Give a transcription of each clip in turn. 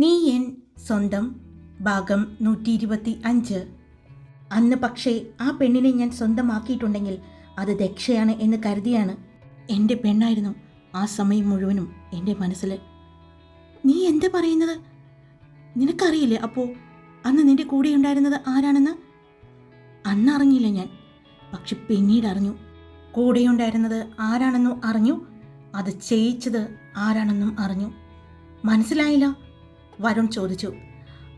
നീ എൻ സ്വന്തം ഭാഗം നൂറ്റി ഇരുപത്തി അഞ്ച് അന്ന് പക്ഷേ ആ പെണ്ണിനെ ഞാൻ സ്വന്തമാക്കിയിട്ടുണ്ടെങ്കിൽ അത് ദക്ഷയാണ് എന്ന് കരുതിയാണ് എന്റെ പെണ്ണായിരുന്നു ആ സമയം മുഴുവനും എന്റെ മനസ്സിൽ. നീ എന്താ പറയുന്നത്? നിനക്കറിയില്ലേ അപ്പോൾ അന്ന് നിന്റെ കൂടെ ഉണ്ടായിരുന്നത് ആരാണെന്ന്? അന്നറിഞ്ഞില്ല ഞാൻ പക്ഷെ പിന്നീട് അറിഞ്ഞു. കൂടെയുണ്ടായിരുന്നത് ആരാണെന്നും അറിഞ്ഞു അത് ചെയ്യിച്ചത് ആരാണെന്നും അറിഞ്ഞു. മനസ്സിലായില്ല? വരുൺ ചോദിച്ചു.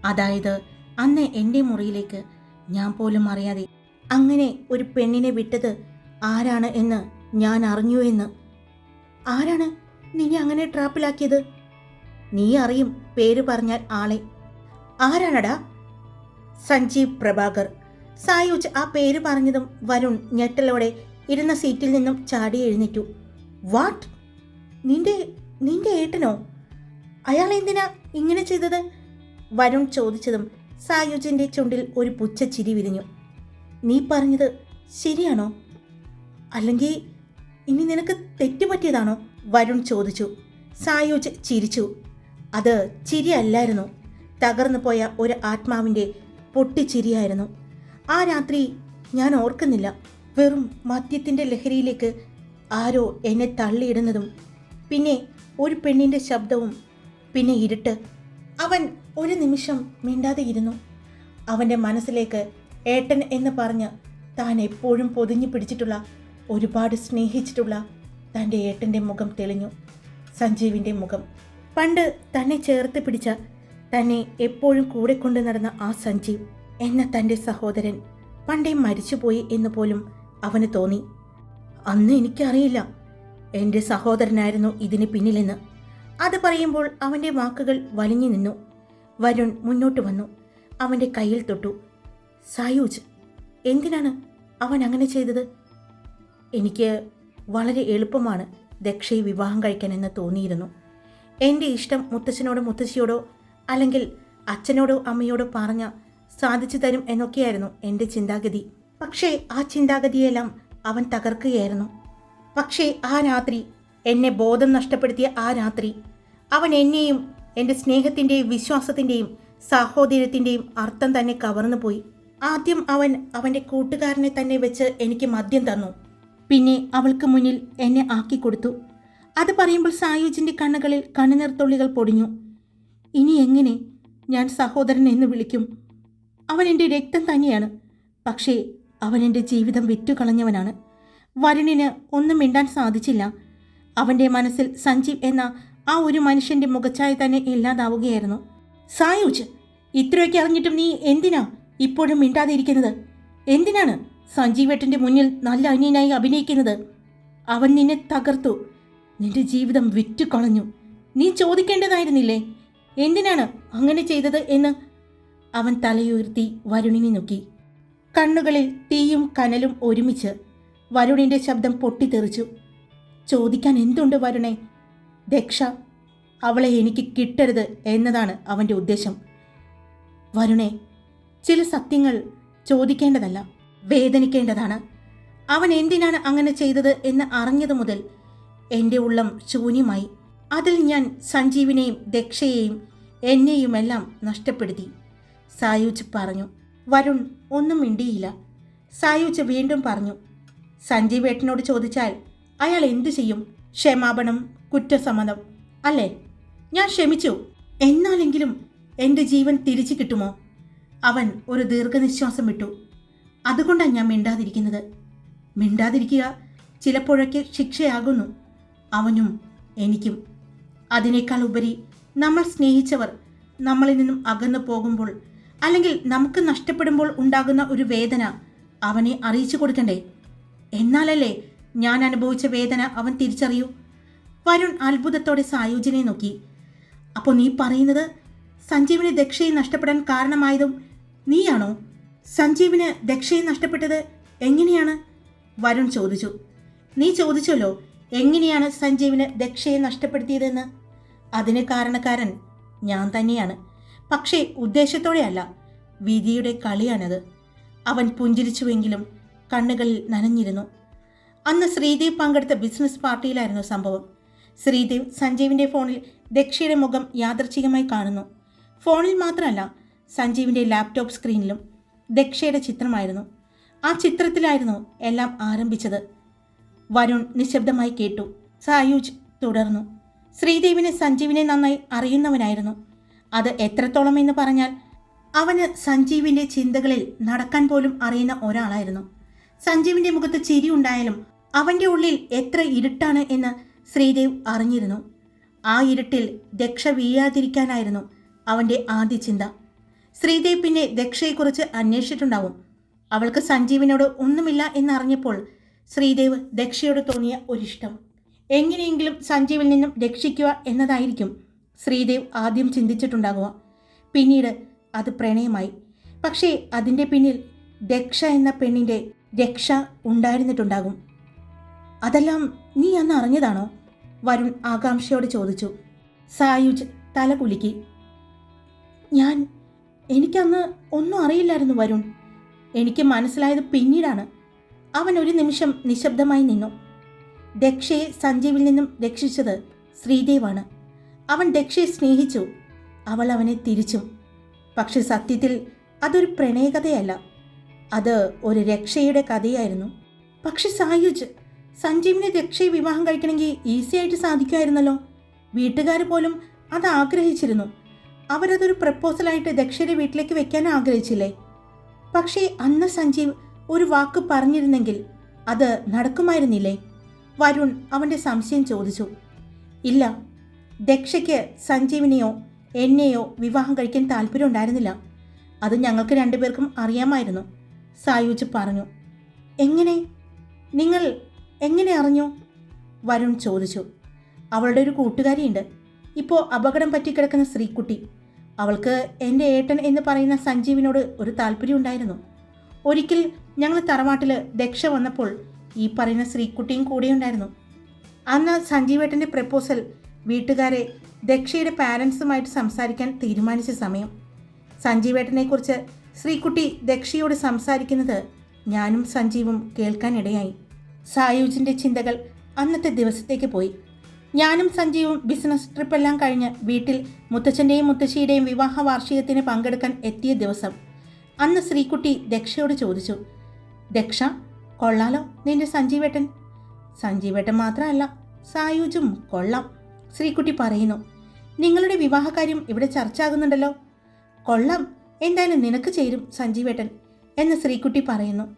അതായത് അന്ന് എന്റെ മുറിയിലേക്ക് ഞാൻ പോലും അറിയാതെ അങ്ങനെ ഒരു പെണ്ണിനെ വിട്ടത് ആരാണ് എന്ന് ഞാൻ അറിഞ്ഞു എന്ന്. ആരാണ് നിന്നെ അങ്ങനെ ട്രാപ്പിലാക്കിയത്? നീ അറിയും പേര് പറഞ്ഞാൽ ആളെ. ആരാണടാ? സഞ്ജീവ് പ്രഭാകർ. സായുജ് ആ പേര് പറഞ്ഞതും വരുൺ ഞെട്ടലോടെ ഇരുന്ന സീറ്റിൽ നിന്നും ചാടി എഴുന്നേറ്റു. വാട്ട്? നിന്റെ നിന്റെ ഏട്ടനോ? അയാൾ എന്തിനാ ഇങ്ങനെ ചെയ്തത്? വരുൺ ചോദിച്ചതും സായുജിന്റെ ചുണ്ടിൽ ഒരു പുച്ഛച്ചിരി വിരിഞ്ഞു. നീ പറഞ്ഞത് ശരിയാണോ? അല്ലെങ്കിൽ ഇനി നിനക്ക് തെറ്റുപറ്റിയതാണോ? വരുൺ ചോദിച്ചു. സായുജ് ചിരിച്ചു. അത് ചിരിയല്ലായിരുന്നു. തകർന്നു പോയ ഒരു ആത്മാവിന്റെ പൊട്ടിച്ചിരിയായിരുന്നു. ആ രാത്രി ഞാൻ ഓർക്കുന്നില്ല. വെറും മദ്യത്തിന്റെ ലഹരിയിലേക്ക് ആരോ എന്നെ തള്ളിയിടുന്നതും പിന്നെ ഒരു പെണ്ണിന്റെ ശബ്ദവും പിന്നെ ഇരുട്ട്. അവൻ ഒരു നിമിഷം മിണ്ടാതെ ഇരുന്നു. അവന്റെ മനസ്സിലേക്ക് ഏട്ടൻ എന്ന് പറഞ്ഞ് താൻ എപ്പോഴും പൊതിഞ്ഞു പിടിച്ചിട്ടുള്ള ഒരുപാട് സ്നേഹിച്ചിട്ടുള്ള തന്റെ ഏട്ടന്റെ മുഖം തെളിഞ്ഞു. സഞ്ജീവിന്റെ മുഖം. പണ്ട് തന്നെ ചേർത്ത് പിടിച്ച തന്നെ എപ്പോഴും കൂടെ കൊണ്ടു നടന്ന ആ സഞ്ജീവ് എന്ന തന്റെ സഹോദരൻ പണ്ടേ മരിച്ചുപോയി എന്ന് പോലും അവന് തോന്നി. അന്ന് എനിക്കറിയില്ല. എന്റെ സഹോദരനായിരുന്നു ഇതിന് പിന്നിലെന്ന്. അത് പറയുമ്പോൾ അവന്റെ വാക്കുകൾ വലിഞ്ഞു നിന്നു. വരുൺ മുന്നോട്ട് വന്നു. അവന്റെ കയ്യിൽ തൊട്ടു. സായൂജ് എന്തിനാണ് അവൻ അങ്ങനെ ചെയ്തത്? എനിക്ക് വളരെ എളുപ്പമാണ് ദക്ഷയെ വിവാഹം കഴിക്കാനെന്ന് തോന്നിയിരുന്നു. എന്റെ ഇഷ്ടം മുത്തച്ഛനോടോ മുത്തശ്ശിയോടോ അല്ലെങ്കിൽ അച്ഛനോടോ അമ്മയോടോ പറഞ്ഞ സാധിച്ചു തരും എന്നൊക്കെയായിരുന്നു എന്റെ ചിന്താഗതി. പക്ഷേ ആ ചിന്താഗതിയെല്ലാം അവൻ തകർക്കുകയായിരുന്നു. പക്ഷേ ആ രാത്രി എന്നെ ബോധം നഷ്ടപ്പെടുത്തിയ ആ രാത്രി അവൻ എന്നെയും എന്റെ സ്നേഹത്തിന്റെയും വിശ്വാസത്തിന്റെയും സാഹോദര്യത്തിന്റെയും അർത്ഥം തന്നെ കവർന്നു പോയി. ആദ്യം അവൻ അവന്റെ കൂട്ടുകാരനെ തന്നെ വെച്ച് എനിക്ക് മദ്യം തന്നു. പിന്നെ അവൾക്ക് മുന്നിൽ എന്നെ ആക്കി കൊടുത്തു. അത് പറയുമ്പോൾ സായുജിന്റെ കണ്ണുകളിൽ കണ്ണുനീർത്തുള്ളികൾ പൊടിഞ്ഞു. ഇനി എങ്ങനെ? ഞാൻ സഹോദരൻ എന്ന് വിളിക്കും. അവൻ എന്റെ രക്തം തന്നെയാണ്. പക്ഷേ അവൻ എന്റെ ജീവിതം വിറ്റുകളഞ്ഞവനാണ്. വരുണിന് ഒന്നും മിണ്ടാൻ സാധിച്ചില്ല. അവന്റെ മനസ്സിൽ സഞ്ജീവ് എന്ന ആ ഒരു മനുഷ്യന്റെ മുഖച്ചായ തന്നെ ഇല്ലാതാവുകയായിരുന്നു. സായുജ് ഇത്രയൊക്കെ അറിഞ്ഞിട്ടും നീ എന്തിനാ ഇപ്പോഴും മിണ്ടാതിരിക്കുന്നത്? എന്തിനാണ് സഞ്ജീവ് സഞ്ജീവേട്ടന്റെ മുന്നിൽ നല്ല അനിയനായി അഭിനയിക്കുന്നത്? അവൻ നിന്നെ തകർത്തു. നിന്റെ ജീവിതം വിറ്റുകളഞ്ഞു. നീ ചോദിക്കേണ്ടതായിരുന്നില്ലേ? എന്തിനാണ് അങ്ങനെ ചെയ്തത് എന്ന്? അവൻ തലയുയർത്തി വരുണിനെ നോക്കി. കണ്ണുകളിൽ തീയും കനലും ഒരുമിച്ച് വരുണിന്റെ ശബ്ദം പൊട്ടിത്തെറിച്ചു. ചോദിക്കാൻ എന്തുണ്ട് വരുണേ? ദക്ഷ അവളെ എനിക്ക് കിട്ടരുത് എന്നതാണ് അവന്റെ ഉദ്ദേശം. വരുണെ ചില സത്യങ്ങൾ ചോദിക്കേണ്ടതല്ല വേദനിക്കേണ്ടതാണ്. അവൻ എന്തിനാണ് അങ്ങനെ ചെയ്തത് എന്ന് അറിഞ്ഞതു മുതൽ എന്റെ ഉള്ളം ശൂന്യമായി. അതിൽ ഞാൻ സഞ്ജീവിനെയും ദക്ഷയെയും എന്നെയുമെല്ലാം നഷ്ടപ്പെടുത്തി. സായുജ് പറഞ്ഞു വരുൺ ഒന്നും മിണ്ടിയില്ല. സായുജ് വീണ്ടും പറഞ്ഞു സഞ്ജീവ് ഏട്ടനോട് ചോദിച്ചാൽ അയാൾ എന്തു ചെയ്യും? ക്ഷമാപണം കുറ്റസമ്മതം. അല്ലേ? ഞാൻ ക്ഷമിച്ചു. എന്നാലെങ്കിലും എന്റെ ജീവൻ തിരിച്ചു കിട്ടുമോ? അവൻ ഒരു ദീർഘനിശ്വാസം വിട്ടു. അതുകൊണ്ടാണ് ഞാൻ മിണ്ടാതിരിക്കുന്നത്. മിണ്ടാതിരിക്കുക ചിലപ്പോഴൊക്കെ ശിക്ഷയാകുന്നു. അവനും എനിക്കും. അതിനേക്കാൾ ഉപരി നമ്മൾ സ്നേഹിച്ചവർ നമ്മളിൽ നിന്നും അകന്നു പോകുമ്പോൾ അല്ലെങ്കിൽ നമുക്ക് നഷ്ടപ്പെടുമ്പോൾ ഉണ്ടാകുന്ന ഒരു വേദന അവനെ അറിയിച്ചു കൊടുക്കണ്ടേ? എന്നാലല്ലേ ഞാൻ അനുഭവിച്ച വേദന അവൻ തിരിച്ചറിയൂ? വരുൺ അത്ഭുതത്തോടെ സായുജിനെ നോക്കി. അപ്പോൾ നീ പറയുന്നത് സഞ്ജീവിന് ദക്ഷയെ നഷ്ടപ്പെടാൻ കാരണമായതും നീയാണോ? സഞ്ജീവിന് ദക്ഷയെ നഷ്ടപ്പെട്ടത് എങ്ങനെയാണ്? വരുൺ ചോദിച്ചു. നീ ചോദിച്ചല്ലോ എങ്ങനെയാണ് സഞ്ജീവിന് ദക്ഷയെ നഷ്ടപ്പെടുത്തിയതെന്ന്. അതിന് കാരണക്കാരൻ ഞാൻ തന്നെയാണ്. പക്ഷേ ഉദ്ദേശത്തോടെയല്ല വിധിയുടെ കളിയാണത്. അവൻ പുഞ്ചിരിച്ചുവെങ്കിലും കണ്ണുകളിൽ നനഞ്ഞിരുന്നു. അന്ന് ശ്രീദേവ് പങ്കെടുത്ത ബിസിനസ് പാർട്ടിയിലായിരുന്നു സംഭവം. ശ്രീദേവ് സഞ്ജീവിന്റെ ഫോണിൽ ദക്ഷയുടെ മുഖം യാദർച്ഛികമായി കാണുന്നു. ഫോണിൽ മാത്രമല്ല സഞ്ജീവിന്റെ ലാപ്ടോപ്പ് സ്ക്രീനിലും ദക്ഷയുടെ ചിത്രമായിരുന്നു. ആ ചിത്രത്തിലായിരുന്നു എല്ലാം ആരംഭിച്ചത്. വരുൺ നിശബ്ദമായി കേട്ടു. സായൂജ് തുടർന്നു. ശ്രീദേവിന് സഞ്ജീവിനെ നന്നായി അറിയുന്നവനായിരുന്നു. അത് എത്രത്തോളം എന്ന് പറഞ്ഞാൽ അവന് സഞ്ജീവിന്റെ ചിന്തകളിൽ നടക്കാൻ പോലും അറിയുന്ന ഒരാളായിരുന്നു. സഞ്ജീവിന്റെ മുഖത്ത് ചിരി ഉണ്ടായാലും അവന്റെ ഉള്ളിൽ എത്ര ഇരുട്ടാണ് എന്ന് ശ്രീദേവ് അറിഞ്ഞിരുന്നു. ആ ഇരുട്ടിൽ ദക്ഷ വീഴാതിരിക്കാനായിരുന്നു അവന്റെ ആദ്യ ചിന്ത. ശ്രീദേവ് പിന്നെ ദക്ഷയെക്കുറിച്ച് അന്വേഷിച്ചിട്ടുണ്ടാവും. അവൾക്ക് സഞ്ജീവിനോട് ഒന്നുമില്ല എന്നറിഞ്ഞപ്പോൾ ശ്രീദേവ് ദക്ഷയോട് തോന്നിയ ഒരിഷ്ടം. എങ്ങനെയെങ്കിലും സഞ്ജീവിൽ നിന്നും രക്ഷിക്കുക എന്നതായിരിക്കും ശ്രീദേവ് ആദ്യം ചിന്തിച്ചിട്ടുണ്ടാകുക പിന്നീട് അത് പ്രണയമായി. പക്ഷേ അതിന്റെ പിന്നിൽ ദക്ഷ എന്ന പെണ്ണിന്റെ രക്ഷ ഉണ്ടായിരുന്നിട്ടുണ്ടാകും. അതെല്ലാം നീ അന്ന് അറിഞ്ഞതാണോ? വരുൺ ആകാംക്ഷയോട് ചോദിച്ചു. സായുജ് തല കുലുക്കി. ഞാൻ എനിക്കന്ന് ഒന്നും അറിയില്ലായിരുന്നു വരുൺ. എനിക്ക് മനസ്സിലായത് പിന്നീടാണ്. അവൻ ഒരു നിമിഷം നിശബ്ദമായി നിന്നു. ദക്ഷയെ സഞ്ജീവിൽ നിന്നും രക്ഷിച്ചത് ശ്രീദേവാണ്. അവൻ ദക്ഷയെ സ്നേഹിച്ചു. അവൾ അവനെ തിരിച്ചു. പക്ഷെ സത്യത്തിൽ അതൊരു പ്രണയകഥയല്ല. അത് ഒരു രക്ഷയുടെ കഥയായിരുന്നു. പക്ഷെ സായുജ് സഞ്ജീവിനെ രക്ഷയെ വിവാഹം കഴിക്കണമെങ്കിൽ ഈസി ആയിട്ട് സാധിക്കുമായിരുന്നല്ലോ. വീട്ടുകാർ പോലും അത് ആഗ്രഹിച്ചിരുന്നു. അവരതൊരു പ്രപ്പോസലായിട്ട് ദക്ഷയുടെ വീട്ടിലേക്ക് വെക്കാൻ ആഗ്രഹിച്ചില്ലേ? പക്ഷേ അന്ന് സഞ്ജീവ് ഒരു വാക്ക് പറഞ്ഞിരുന്നെങ്കിൽ അത് നടക്കുമായിരുന്നില്ലേ? വരുൺ അവന്റെ സംശയം ചോദിച്ചു. ഇല്ല ദക്ഷയ്ക്ക് സഞ്ജീവിനെയോ എന്നെയോ വിവാഹം കഴിക്കാൻ താല്പര്യം ഉണ്ടായിരുന്നില്ല. അത് ഞങ്ങൾക്ക് രണ്ടുപേർക്കും അറിയാമായിരുന്നു സായുജ് പറഞ്ഞു. എങ്ങനെ? നിങ്ങൾ എങ്ങനെ അറിഞ്ഞു? വരുൺ ചോദിച്ചു. അവളുടെ ഒരു കൂട്ടുകാരിയുണ്ട്. ഇപ്പോൾ അപകടം പറ്റിക്കിടക്കുന്ന സ്ത്രീക്കുട്ടി അവൾക്ക് എന്റെ ഏട്ടൻ എന്ന് പറയുന്ന സഞ്ജീവിനോട് ഒരു താല്പര്യം ഉണ്ടായിരുന്നു. ഒരിക്കൽ ഞങ്ങൾ തറവാട്ടിൽ ദക്ഷ വന്നപ്പോൾ ഈ പറയുന്ന സ്ത്രീക്കുട്ടിയും കൂടെ ഉണ്ടായിരുന്നു. അന്ന് സഞ്ജീവേട്ടന്റെ പ്രപ്പോസൽ വീട്ടുകാരെ ദക്ഷയുടെ പാരൻസുമായിട്ട് സംസാരിക്കാൻ തീരുമാനിച്ച സമയം. സഞ്ജീവേട്ടനെക്കുറിച്ച് ശ്രീകുട്ടി ദക്ഷയോട് സംസാരിക്കുന്നത് ഞാനും സഞ്ജീവും കേൾക്കാനിടയായി സായൂജിന്റെ ചിന്തകൾ അന്നത്തെ ദിവസത്തേക്ക് പോയി. ഞാനും സഞ്ജീവും ബിസിനസ് ട്രിപ്പെല്ലാം കഴിഞ്ഞ് വീട്ടിൽ മുത്തച്ഛന്റെയും മുത്തശ്ശിയുടെയും വിവാഹ വാർഷികത്തിന് പങ്കെടുക്കാൻ എത്തിയ ദിവസം അന്ന് ശ്രീകുട്ടി ദക്ഷയോട് ചോദിച്ചു ദക്ഷ കൊള്ളാലോ നിന്റെ സഞ്ജീവേട്ടൻ? സഞ്ജീവേട്ടൻ മാത്രമല്ല സായൂജും കൊള്ളാം ശ്രീകുട്ടി പറയുന്നു. നിങ്ങളുടെ വിവാഹകാര്യം ഇവിടെ ചർച്ചയാകുന്നുണ്ടല്ലോ കൊള്ളാം എന്തായാലും നിനക്ക് ചേരും സഞ്ജീവേട്ടൻ എന്ന് ശ്രീകുട്ടി പറയുന്നു.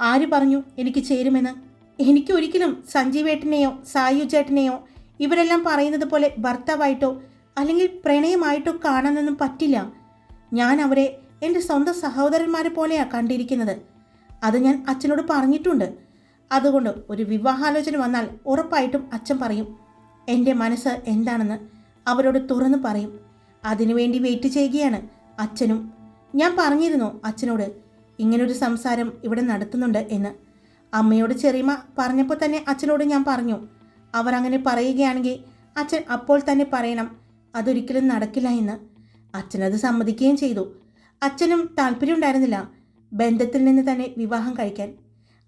ആര് പറഞ്ഞു എനിക്ക് ചേരുമെന്ന്? എനിക്ക് ഒരിക്കലും സഞ്ജീവേട്ടനെയോ സായുജേട്ടനെയോ ഇവരെല്ലാം പറയുന്നത് പോലെ ഭർത്താവായിട്ടോ അല്ലെങ്കിൽ പ്രണയമായിട്ടോ കാണാനൊന്നും പറ്റില്ല. ഞാൻ അവരെ എന്റെ സ്വന്തം സഹോദരന്മാരെ പോലെയാണ് കണ്ടിരിക്കുന്നത്. അത് ഞാൻ അച്ഛനോട് പറഞ്ഞിട്ടുണ്ട്. അതുകൊണ്ട് ഒരു വിവാഹാലോചന വന്നാൽ ഉറപ്പായിട്ടും അച്ഛൻ പറയും എന്റെ മനസ്സ് എന്താണെന്ന് അവരോട് തുറന്നു പറയും. അതിനുവേണ്ടി വെയിറ്റ് ചെയ്യുകയാണ് അച്ഛനും. ഞാൻ പറഞ്ഞിരുന്നു അച്ഛനോട് ഇങ്ങനൊരു സംസാരം ഇവിടെ നടത്തുന്നുണ്ട് എന്ന്. അമ്മയോട് ചെറിയമ്മ പറഞ്ഞപ്പോൾ തന്നെ അച്ഛനോട് ഞാൻ പറഞ്ഞു. അവർ അങ്ങനെ പറയുകയാണെങ്കിൽ അച്ഛൻ അപ്പോൾ തന്നെ പറയണം അതൊരിക്കലും നടക്കില്ല എന്ന്. അച്ഛനത് സമ്മതിക്കുകയും ചെയ്തു. അച്ഛനും താല്പര്യമുണ്ടായിരുന്നില്ല ബന്ധത്തിൽ നിന്ന് തന്നെ വിവാഹം കഴിക്കാൻ.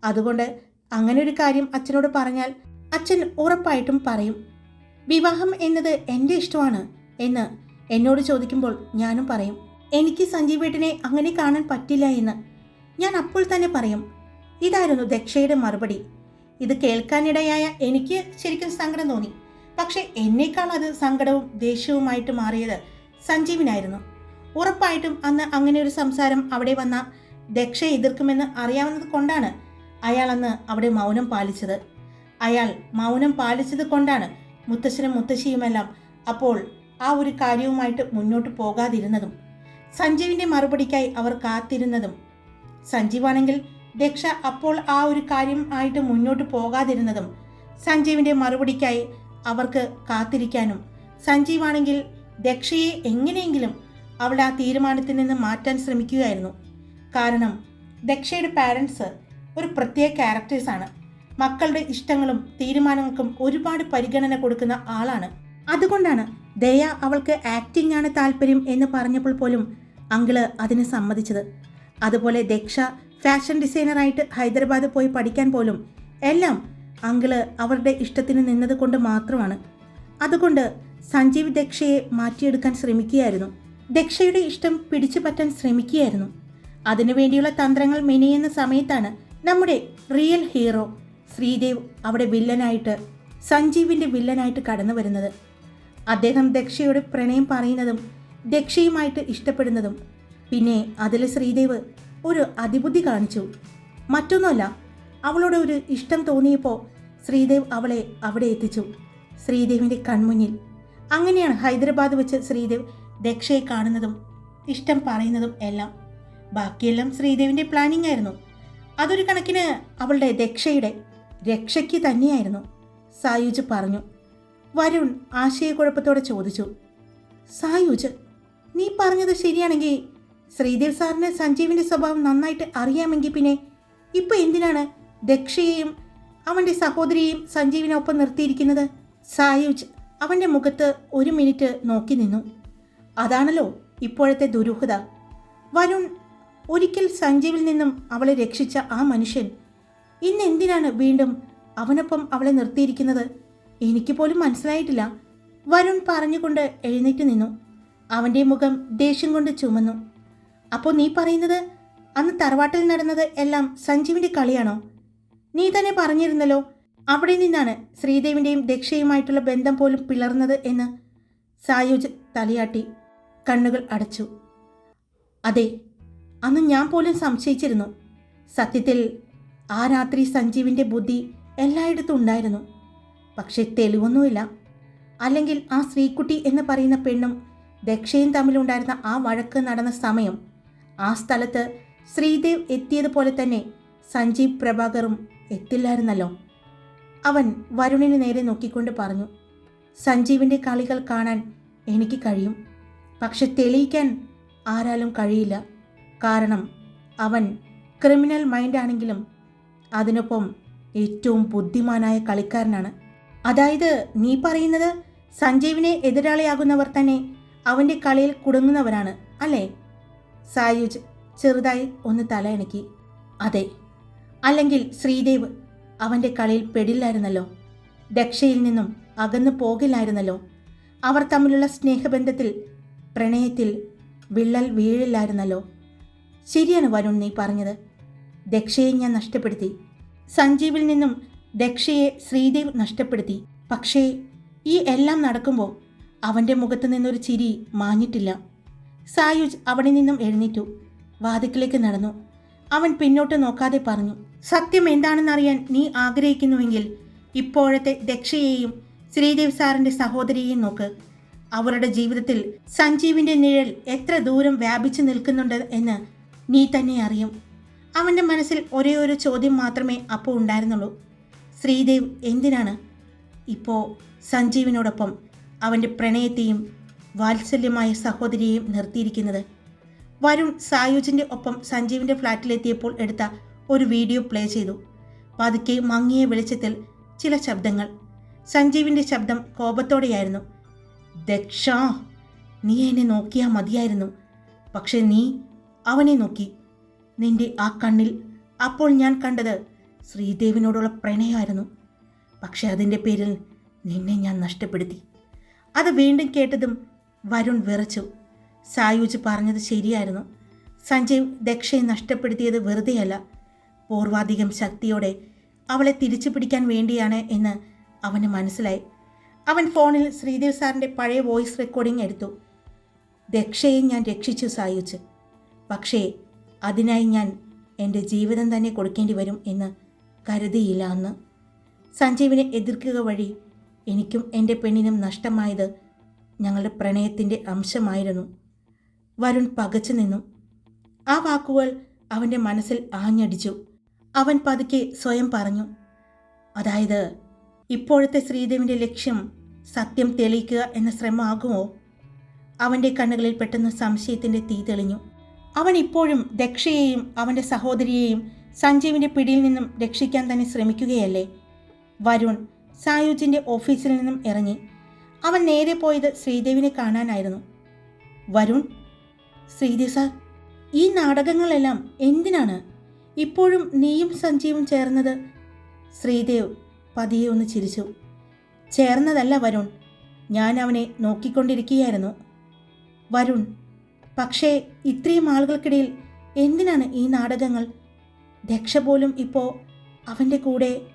അതുകൊണ്ട് അങ്ങനെ ഒരു കാര്യം അച്ഛനോട് പറഞ്ഞാൽ അച്ഛൻ ഉറപ്പായിട്ടും പറയും. വിവാഹം എന്നത് എന്റെ ഇഷ്ടമാണ് എന്ന് എന്നോട് ചോദിക്കുമ്പോൾ ഞാനും പറയും. എനിക്ക് സഞ്ജീവേട്ടനെ അങ്ങനെ കാണാൻ പറ്റില്ല എന്ന്. ഞാൻ അപ്പോൾ തന്നെ പറയും. ഇതായിരുന്നു ദക്ഷയുടെ മറുപടി. ഇത് കേൾക്കാനിടയായ എനിക്ക് ശരിക്കും സങ്കടം തോന്നി. പക്ഷെ എന്നേക്കാൾ അത് സങ്കടവും ദേഷ്യവുമായിട്ട് മാറിയത് സഞ്ജീവിനായിരുന്നു. ഉറപ്പായിട്ടും അന്ന് അങ്ങനെ ഒരു സംസാരം അവിടെ വന്ന ദക്ഷയെ എതിർക്കുമെന്ന് അറിയാവുന്നത് കൊണ്ടാണ് അയാൾ അന്ന് അവിടെ മൗനം പാലിച്ചത്. അയാൾ മൗനം പാലിച്ചത് കൊണ്ടാണ് മുത്തശ്ശനും മുത്തശ്ശിയുമെല്ലാം അപ്പോൾ ആ ഒരു കാര്യവുമായിട്ട് മുന്നോട്ട് പോകാതിരുന്നതും സഞ്ജീവിന്റെ മറുപടിക്കായി അവർ കാത്തിരുന്നതും. സഞ്ജീവാണെങ്കിൽ ദക്ഷ അപ്പോൾ ആ ഒരു കാര്യം ആയിട്ട് മുന്നോട്ട് പോകാതിരുന്നതും സഞ്ജീവിന്റെ മറുപടിക്കായി അവർക്ക് കാത്തിരിക്കാനും. സഞ്ജീവാണെങ്കിൽ ദക്ഷയെ എങ്ങനെയെങ്കിലും അവളുടെ ആ തീരുമാനത്തിൽ നിന്ന് മാറ്റാൻ ശ്രമിക്കുകയായിരുന്നു. കാരണം ദക്ഷയുടെ പാരൻസ് ഒരു പ്രത്യേക ക്യാരക്ടേഴ്സാണ് മക്കളുടെ ഇഷ്ടങ്ങളും തീരുമാനങ്ങൾക്കും ഒരുപാട് പരിഗണന കൊടുക്കുന്ന ആളാണ്. അതുകൊണ്ടാണ് ദയ അവൾക്ക് ആക്ടിംഗ് ആണ് താല്പര്യം എന്ന് പറഞ്ഞപ്പോൾ പോലും അങ്കിൾ അതിന് സമ്മതിച്ചത്. അതുപോലെ ദക്ഷ ഫാഷൻ ഡിസൈനറായിട്ട് ഹൈദരാബാദ് പോയി പഠിക്കാൻ പോലും എല്ലാം അങ്കിൾ അവരുടെ ഇഷ്ടത്തിന് നിന്നത് കൊണ്ട് മാത്രമാണ്. അതുകൊണ്ട് സഞ്ജീവ് ദക്ഷയെ മാറ്റിയെടുക്കാൻ ശ്രമിക്കുകയായിരുന്നു. ദക്ഷയുടെ ഇഷ്ടം പിടിച്ചു പറ്റാൻ ശ്രമിക്കുകയായിരുന്നു. അതിനുവേണ്ടിയുള്ള തന്ത്രങ്ങൾ മെനയുന്ന സമയത്താണ് നമ്മുടെ റിയൽ ഹീറോ ശ്രീദേവ് അവിടെ വില്ലനായിട്ട് സഞ്ജീവിന്റെ വില്ലനായിട്ട് കടന്നു വരുന്നത്. അദ്ദേഹം ദക്ഷയുടെ പ്രണയം പറയുന്നതും ദക്ഷയുമായിട്ട് ഇഷ്ടപ്പെടുന്നതും. പിന്നെ അതിൽ ശ്രീദേവ് ഒരു അതിബുദ്ധി കാണിച്ചു. മറ്റൊന്നുമല്ല അവളോട് ഒരു ഇഷ്ടം തോന്നിയപ്പോൾ ശ്രീദേവ് അവളെ അവിടെ എത്തിച്ചു. ശ്രീദേവിന്റെ കൺമുന്നിൽ. അങ്ങനെയാണ് ഹൈദരാബാദ് വെച്ച് ശ്രീദേവ് ദക്ഷയെ കാണുന്നതും ഇഷ്ടം പറയുന്നതും എല്ലാം. ബാക്കിയെല്ലാം ശ്രീദേവിന്റെ പ്ലാനിംഗ് ആയിരുന്നു. അതൊരു കണക്കിന് അവളുടെ ദക്ഷയുടെ രക്ഷയ്ക്ക് തന്നെയായിരുന്നു സായുജ് പറഞ്ഞു. വരുൺ ആശയക്കുഴപ്പത്തോടെ ചോദിച്ചു സായുജ് നീ പറഞ്ഞത് ശരിയാണെങ്കിൽ ശ്രീദേവ് സാറിന് സഞ്ജീവിന്റെ സ്വഭാവം നന്നായിട്ട് അറിയാമെങ്കിൽ പിന്നെ ഇപ്പൊ എന്തിനാണ് ദക്ഷയെയും അവന്റെ സഹോദരിയെയും സഞ്ജീവിനൊപ്പം നിർത്തിയിരിക്കുന്നത്? സായുജ് അവന്റെ മുഖത്ത് ഒരു മിനിറ്റ് നോക്കി നിന്നു. അതാണല്ലോ ഇപ്പോഴത്തെ ദുരൂഹത. വരുൺ ഒരിക്കൽ സഞ്ജീവിൽ നിന്നും അവളെ രക്ഷിച്ച ആ മനുഷ്യൻ ഇന്ന് എന്തിനാണ് വീണ്ടും അവനൊപ്പം അവളെ നിർത്തിയിരിക്കുന്നത്? എനിക്ക് പോലും മനസ്സിലായിട്ടില്ല. വരുൺ പറഞ്ഞുകൊണ്ട് എഴുന്നേറ്റ് നിന്നു. അവന്റെ മുഖം ദേഷ്യം കൊണ്ട് ചുമന്നു. അപ്പോൾ നീ പറയുന്നത് അന്ന് തറവാട്ടിൽ നടന്നത് എല്ലാം സഞ്ജീവിന്റെ കളിയാണോ? നീ തന്നെ പറഞ്ഞിരുന്നല്ലോ അവിടെ നിന്നാണ് ശ്രീദേവിന്റെയും ദക്ഷയുമായിട്ടുള്ള ബന്ധം പോലും പിളർന്നത് എന്ന് സായുജ് തലയാട്ടി കണ്ണുകൾ അടച്ചു. അതെ അന്ന് ഞാൻ പോലും സംശയിച്ചിരുന്നു. സത്യത്തിൽ ആ രാത്രി സഞ്ജീവിന്റെ ബുദ്ധി എല്ലായിടത്തും ഉണ്ടായിരുന്നു. പക്ഷെ തെളിവൊന്നുമില്ല. അല്ലെങ്കിൽ ആ ശ്രീകുട്ടി എന്ന് പറയുന്ന പെണ്ണും ദക്ഷയും തമ്മിലുണ്ടായിരുന്ന ആ വഴക്ക് നടന്ന സമയം ആ സ്ഥലത്ത് ശ്രീദേവ് എത്തിയതുപോലെ തന്നെ സഞ്ജീവ് പ്രഭാകറും എത്തില്ലായിരുന്നല്ലോ. അവൻ വരുണിന് നേരെ നോക്കിക്കൊണ്ട് പറഞ്ഞു സഞ്ജീവിന്റെ കളികൾ കാണാൻ എനിക്ക് കഴിയും. പക്ഷെ തെളിയിക്കാൻ ആരാലും കഴിയില്ല. കാരണം അവൻ ക്രിമിനൽ മൈൻഡാണെങ്കിലും അതിനൊപ്പം ഏറ്റവും ബുദ്ധിമാനായ കളിക്കാരനാണ്. അതായത് നീ പറയുന്നത് സഞ്ജീവിനെ എതിരാളിയാകുന്നവർ തന്നെ അവന്റെ കളിയിൽ കുടുങ്ങുന്നവരാണ് അല്ലേ? സായുജ് ചെറുതായി ഒന്ന് തലയിണക്കി. അതെ. അല്ലെങ്കിൽ ശ്രീദേവ് അവന്റെ കളിയിൽ പെടില്ലായിരുന്നല്ലോ. ദക്ഷയിൽ നിന്നും അകന്നു പോകില്ലായിരുന്നല്ലോ. അവർ തമ്മിലുള്ള സ്നേഹബന്ധത്തിൽ പ്രണയത്തിൽ വിള്ളൽ വീഴില്ലായിരുന്നല്ലോ. ശരിയാണ് വരുൺ നീ പറഞ്ഞത്. ദക്ഷയെ ഞാൻ നഷ്ടപ്പെടുത്തി. സഞ്ജീവിൽ നിന്നും ദക്ഷയെ ശ്രീദേവ് നഷ്ടപ്പെടുത്തി. പക്ഷേ ഈ എല്ലാം നടക്കുമ്പോൾ അവന്റെ മുഖത്ത് നിന്നൊരു ചിരി മാഞ്ഞിട്ടില്ല. സായുജ് അവിടെ നിന്നും എഴുന്നേറ്റു. വാതിക്കിലേക്ക് നടന്നു. അവൻ പിന്നോട്ട് നോക്കാതെ പറഞ്ഞു സത്യം എന്താണെന്നറിയാൻ നീ ആഗ്രഹിക്കുന്നുവെങ്കിൽ ഇപ്പോഴത്തെ ദക്ഷയെയും ശ്രീദേവ് സാറിന്റെ സഹോദരിയെയും നോക്ക്. അവരുടെ ജീവിതത്തിൽ സഞ്ജീവിന്റെ നിഴൽ എത്ര ദൂരം വ്യാപിച്ചു നിൽക്കുന്നുണ്ട് എന്ന് നീ തന്നെ അറിയും. അവന്റെ മനസ്സിൽ ഒരേ ഒരു ചോദ്യം മാത്രമേ അപ്പോൾ ഉണ്ടായിരുന്നുള്ളൂ. ശ്രീദേവ് എന്തിനാണ്? ഇപ്പോൾ സഞ്ജീവിനോടൊപ്പം അവന്റെ പ്രണയത്തെയും വാത്സല്യമായ സഹോദരിയെയും നിർത്തിയിരിക്കുന്നത്. വരുൺ സായുജിന്റെ ഒപ്പം സഞ്ജീവിന്റെ ഫ്ലാറ്റിലെത്തിയപ്പോൾ എടുത്ത ഒരു വീഡിയോ പ്ലേ ചെയ്തു. പതുക്കെ മങ്ങിയ വെളിച്ചത്തിൽ ചില ശബ്ദങ്ങൾ. സഞ്ജീവിന്റെ ശബ്ദം കോപത്തോടെയായിരുന്നു. ദക്ഷ നീ എന്നെ നോക്കിയാൽ മതിയായിരുന്നു. പക്ഷെ നീ അവനെ നോക്കി. നിന്റെ ആ കണ്ണിൽ അപ്പോൾ ഞാൻ കണ്ടത് ശ്രീദേവിനോടുള്ള പ്രണയമായിരുന്നു. പക്ഷെ അതിന്റെ പേരിൽ നിന്നെ ഞാൻ നഷ്ടപ്പെടുത്തി. അത് വീണ്ടും കേട്ടതും വരുൺ വിറച്ചു. സായൂജ് പറഞ്ഞത് ശരിയായിരുന്നു. സഞ്ജീവ് ദക്ഷയെ നഷ്ടപ്പെടുത്തിയത് വെറുതെയല്ല. പൂർവാധികം ശക്തിയോടെ അവളെ തിരിച്ചു പിടിക്കാൻ വേണ്ടിയാണ് എന്ന് അവന് മനസ്സിലായി. അവൻ ഫോണിൽ ശ്രീദേവ് സാറിന്റെ പഴയ വോയിസ് റെക്കോർഡിംഗ് എടുത്തു. ദക്ഷയെ ഞാൻ രക്ഷിച്ചു സായുജ്. പക്ഷേ അതിനായി ഞാൻ എന്റെ ജീവിതം തന്നെ കൊടുക്കേണ്ടി വരും എന്ന് കരുതിയില്ല അന്ന്. സഞ്ജീവിനെ എതിർക്കുക വഴി എനിക്കും എന്റെ പെണ്ണിനും നഷ്ടമായത് ഞങ്ങളുടെ പ്രണയത്തിന്റെ അംശമായിരുന്നു. വരുൺ പകച്ചു നിന്നു. ആ വാക്കുകൾ അവന്റെ മനസ്സിൽ ആഞ്ഞടിച്ചു. അവൻ പതുക്കെ സ്വയം പറഞ്ഞു അതായത് ഇപ്പോഴത്തെ ശ്രീദേവിന്റെ ലക്ഷ്യം സത്യം തെളിയിക്കുക എന്ന ശ്രമമാകുമോ? അവന്റെ കണ്ണുകളിൽ പെട്ടെന്ന് സംശയത്തിന്റെ തീ തെളിഞ്ഞു. അവൻ ഇപ്പോഴും ദക്ഷയെയും അവന്റെ സഹോദരിയെയും സഞ്ജീവിന്റെ പിടിയിൽ നിന്നും രക്ഷിക്കാൻ തന്നെ ശ്രമിക്കുകയല്ലേ? വരുൺ സായുജിന്റെ ഓഫീസിൽ നിന്നും ഇറങ്ങി. അവൻ നേരെ പോയത് ശ്രീദേവിനെ കാണാനായിരുന്നു. വരുൺ ശ്രീദേവ് സാർ ഈ നാടകങ്ങളെല്ലാം എന്തിനാണ്? ഇപ്പോഴും നീയും സഞ്ജീവും ചേർന്നത്? ശ്രീദേവ് പതിയെ ഒന്ന് ചിരിച്ചു. ചേർന്നതല്ല വരുൺ. ഞാൻ അവനെ നോക്കിക്കൊണ്ടിരിക്കുകയായിരുന്നു. വരുൺ പക്ഷേ ഇത്രയും ആളുകൾക്കിടയിൽ എന്തിനാണ് ഈ നാടകങ്ങൾ? ദക്ഷ പോലും ഇപ്പോൾ അവന്റെ കൂടെ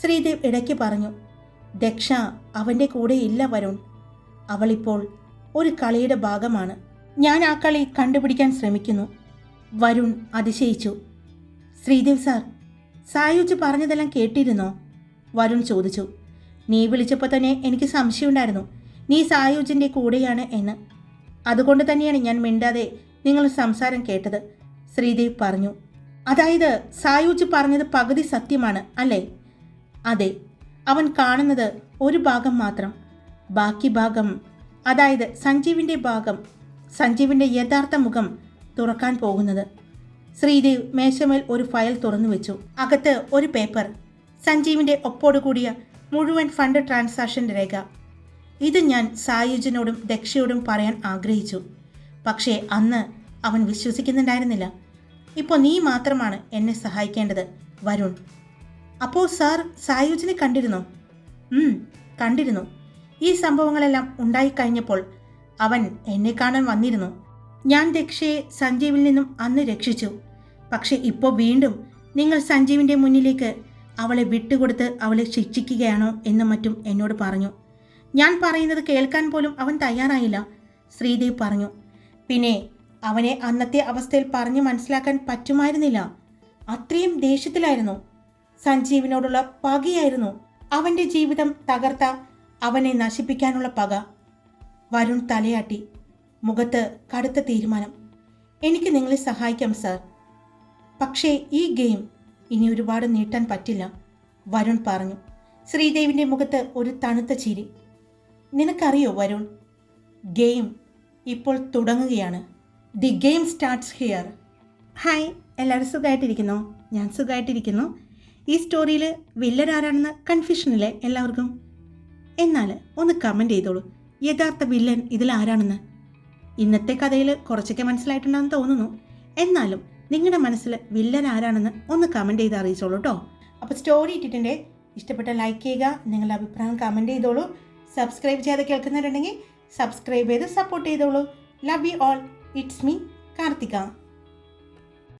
ശ്രീദേവ് ഇടയ്ക്ക് പറഞ്ഞു. ദക്ഷ അവന്റെ കൂടെ ഇല്ല വരുൺ. അവളിപ്പോൾ ഒരു കളിയുടെ ഭാഗമാണ്. ഞാൻ ആ കളി കണ്ടുപിടിക്കാൻ ശ്രമിക്കുന്നു. വരുൺ അതിശയിച്ചു. ശ്രീദേവ് സാർ സായുജ് പറഞ്ഞതെല്ലാം കേട്ടിരുന്നോ? വരുൺ ചോദിച്ചു. നീ വിളിച്ചപ്പോൾ തന്നെ എനിക്ക് സംശയമുണ്ടായിരുന്നു. നീ സായുജിന്റെ കൂടെയാണ് എന്ന്. അതുകൊണ്ട് തന്നെയാണ് ഞാൻ മിണ്ടാതെ നിങ്ങൾ സംസാരം കേട്ടത് ശ്രീദേവ് പറഞ്ഞു. അതായത് സായുജ് പറഞ്ഞത് പകുതി സത്യമാണ് അല്ലേ? അതെ. അവൻ കാണുന്നത് ഒരു ഭാഗം മാത്രം. ബാക്കി ഭാഗം അതായത് സഞ്ജീവിന്റെ ഭാഗം സഞ്ജീവിന്റെ യഥാർത്ഥ മുഖം തുറക്കാൻ പോകുന്നത്. ശ്രീദേവ് മേശമേൽ ഒരു ഫയൽ തുറന്നു വെച്ചു. അകത്ത് ഒരു പേപ്പർ സഞ്ജീവിന്റെ ഒപ്പോടുകൂടിയ മുഴുവൻ ഫണ്ട് ട്രാൻസാക്ഷൻ രേഖ. ഇത് ഞാൻ സായുജിനോടും ദക്ഷയോടും പറയാൻ ആഗ്രഹിച്ചു. പക്ഷേ അന്ന് അവൻ വിശ്വസിക്കുന്നുണ്ടായിരുന്നില്ല. ഇപ്പോൾ നീ മാത്രമാണ് എന്നെ സഹായിക്കേണ്ടത് വരുൺ. അപ്പോൾ സാർ സായുജിനെ കണ്ടിരുന്നോ? കണ്ടിരുന്നു. ഈ സംഭവങ്ങളെല്ലാം ഉണ്ടായിക്കഴിഞ്ഞപ്പോൾ അവൻ എന്നെ കാണാൻ വന്നിരുന്നു. ഞാൻ ദക്ഷയെ സഞ്ജീവിൽ നിന്നും അന്ന് രക്ഷിച്ചു. പക്ഷെ ഇപ്പോൾ വീണ്ടും നിങ്ങൾ സഞ്ജീവിന്റെ മുന്നിലേക്ക് അവളെ വിട്ടുകൊടുത്ത് അവളെ ശിക്ഷിക്കുകയാണോ എന്നും മറ്റും എന്നോട് പറഞ്ഞു. ഞാൻ പറയുന്നത് കേൾക്കാൻ പോലും അവൻ തയ്യാറായില്ല ശ്രീദേവ് പറഞ്ഞു. പിന്നെ അവനെ അന്നത്തെ അവസ്ഥയിൽ പറഞ്ഞു മനസ്സിലാക്കാൻ പറ്റുമായിരുന്നില്ല. അത്രയും ദേഷ്യത്തിലായിരുന്നു. സഞ്ജീവിനോടുള്ള പകയായിരുന്നു അവന്റെ ജീവിതം തകർത്ത അവനെ നശിപ്പിക്കാനുള്ള പക. വരുൺ തലയാട്ടി. മുഖത്ത് കടുത്ത തീരുമാനം. എനിക്ക് നിങ്ങളെ സഹായിക്കാം സർ. പക്ഷേ ഈ ഗെയിം ഇനി ഒരുപാട് നീട്ടാൻ പറ്റില്ല വരുൺ പറഞ്ഞു. ശ്രീദേവിന്റെ മുഖത്ത് ഒരു തണുത്ത ചിരി. നിനക്കറിയോ വരുൺ? ഗെയിം ഇപ്പോൾ തുടങ്ങുകയാണ്. The game starts here. Hi എല്ലാവരും സുഖമായിട്ടിരിക്കുന്നു? ഞാൻ സുഖമായിട്ടിരിക്കുന്നു. ഈ സ്റ്റോറിയിൽ വില്ലൻ ആരാണെന്ന് കൺഫ്യൂഷനില്ലേ എല്ലാവർക്കും. എന്നാൽ ഒന്ന് കമന്റ് ചെയ്തോളൂ. യഥാർത്ഥ വില്ലൻ ഇതിൽ ആരാണെന്ന്. ഇന്നത്തെ കഥയിൽ കുറച്ചൊക്കെ മനസ്സിലായിട്ടുണ്ടെന്ന് തോന്നുന്നു. എന്നാലും നിങ്ങളുടെ മനസ്സിൽ വില്ലൻ ആരാണെന്ന് ഒന്ന് കമന്റ് ചെയ്ത് അറിയിച്ചോളൂ കേട്ടോ അപ്പോൾ സ്റ്റോറി ഇട്ടിട്ടുണ്ട്. ഇഷ്ടപ്പെട്ട ലൈക്ക് ചെയ്യുക നിങ്ങളുടെ അഭിപ്രായം കമന്റ് ചെയ്തോളൂ. സബ്സ്ക്രൈബ് ചെയ്യാതെ കേൾക്കുന്നവരുണ്ടെങ്കിൽ സബ്സ്ക്രൈബ് ചെയ്ത് സപ്പോർട്ട് ചെയ്തോളൂ. Love you all it's me Karthika.